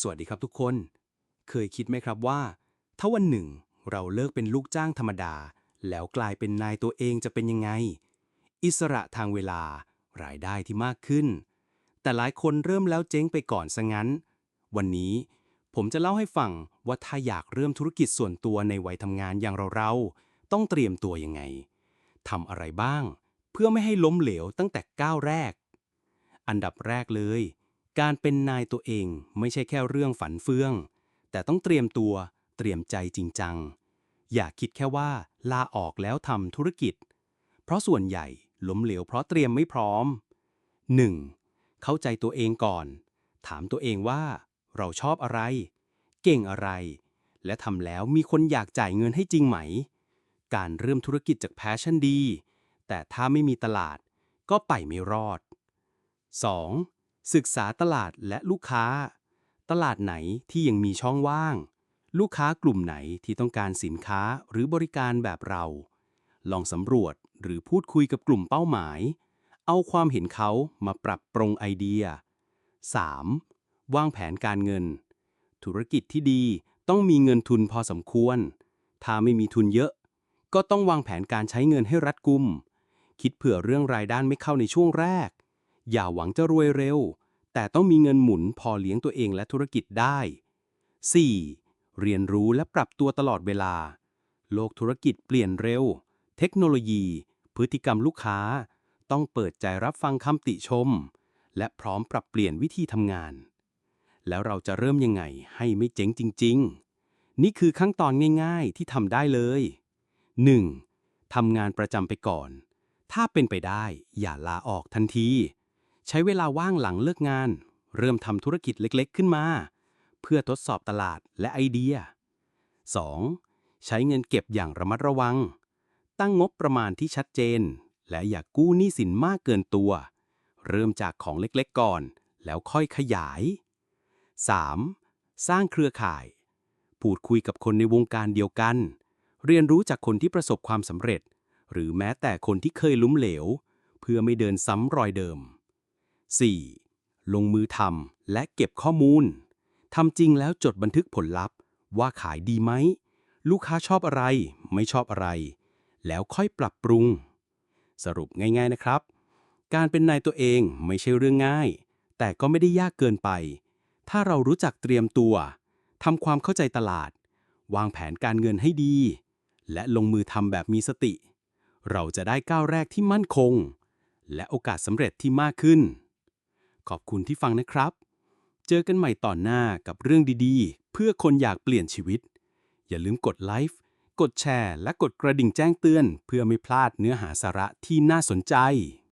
สวัสดีครับทุกคน เคยคิดไหมครับว่า ถ้าวันหนึ่งเราเลิกเป็นลูกจ้างธรรมดา แล้วกลายเป็นนายตัวเองจะเป็นยังไง อิสระทางเวลารายได้ที่มากขึ้น แต่หลายคนเริ่มแล้วเจ๊งไปก่อนซะงั้น วันนี้ผมจะเล่าให้ฟังว่าถ้าอยากเริ่มธุรกิจส่วนตัวในวัยทำงานอย่างเราๆต้องเตรียมตัวยังไงทำอะไรบ้าง เพื่อไม่ให้ล้มเหลวตั้งแต่ก้าวแรก อันดับแรกเลย การเป็นนายตัวเองไม่ใช่แค่เรื่องฝันเฟื่อง แต่ต้องเตรียมตัวเตรียมใจจริงจัง อย่าคิดแค่ว่าลาออกแล้วทำธุรกิจ เพราะส่วนใหญ่ล้มเหลวเพราะเตรียมไม่พร้อม 1. เข้าใจตัวเองก่อน ถามตัวเองว่า เราชอบอะไร เก่งอะไร และทำแล้วมีคนอยากจ่ายเงินให้จริงไหม การเริ่มธุรกิจจากแพชชั่นดี แต่ถ้าไม่มีตลาดก็ไปไม่รอด 2. ศึกษาตลาดและลูกค้า ตลาดไหนที่ยังมีช่องว่าง ลูกค้ากลุ่มไหนที่ต้องการสินค้าหรือบริการแบบเรา ลองสำรวจหรือพูดคุยกับกลุ่มเป้าหมาย เอาความเห็นเขามาปรับปรุงไอเดีย 3. วางแผนการเงิน ธุรกิจที่ดีต้องมีเงินทุนพอสมควร ถ้าไม่มีทุนเยอะ ก็ต้องวางแผนการใช้เงินให้รัดกุม คิดเผื่อเรื่องรายได้ไม่เข้าในช่วงแรก อย่าหวังจะรวยเร็ว แต่ต้องมีเงินหมุนพอเลี้ยงตัวเองและธุรกิจได้ 4. เรียนรู้และปรับตัวตลอดเวลา โลกธุรกิจเปลี่ยนเร็ว เทคโนโลยี พฤติกรรมลูกค้า ต้องเปิดใจรับฟังคำติชม และพร้อมปรับเปลี่ยนวิธีทำงาน แล้วเราจะเริ่มยังไงให้ไม่เจ๊งจริง ๆ นี่คือขั้นตอนง่ายๆ ที่ทำได้เลย 1. ทำงานประจำไปก่อน ถ้าเป็นไปได้ อย่าลาออกทันที ใช้เวลาว่างหลังเลิกงาน เริ่มทำธุรกิจเล็กๆ ขึ้นมา เพื่อทดสอบตลาดและไอเดีย 2. ใช้เงินเก็บอย่างระมัดระวัง ตั้งงบประมาณที่ชัดเจน และอย่ากกู้หนี้สินมากเกินตัว เริ่มจากของเล็กๆก่อน แล้วค่อยขยาย 3. สร้างเครือข่าย พูดคุยกับคนในวงการเดียวกัน เรียนรู้จากคนที่ประสบความสำเร็จ หรือแม้แต่คนที่เคยล้มเหลว เพื่อไม่เดินซ้ำรอยเดิม 4. ลงมือทำและเก็บข้อมูลทำจริงแล้วจดบันทึกผลลัพธ์ ว่าขายดีไหม ลูกค้าชอบอะไร ไม่ชอบอะไร แล้วค่อยปรับปรุง สรุปง่าย ๆนะครับ การเป็นนายตัวเองไม่ใช่เรื่องง่าย แต่ก็ไม่ได้ยากเกินไป ถ้าเรารู้จักเตรียมตัวทำความเข้าใจตลาด วางแผนการเงินให้ดี และลงมือทำแบบมีสติ เราจะได้ก้าวแรกที่มั่นคง และโอกาสสำเร็จที่มากขึ้น ขอบคุณที่ฟังนะครับ เจอกันใหม่ตอนหน้ากับเรื่องดีๆ เพื่อคนอยากเปลี่ยนชีวิต อย่าลืมกดไลค์กดแชร์ และกดกระดิ่งแจ้งเตือน เพื่อไม่พลาดเนื้อหาสาระที่น่าสนใจ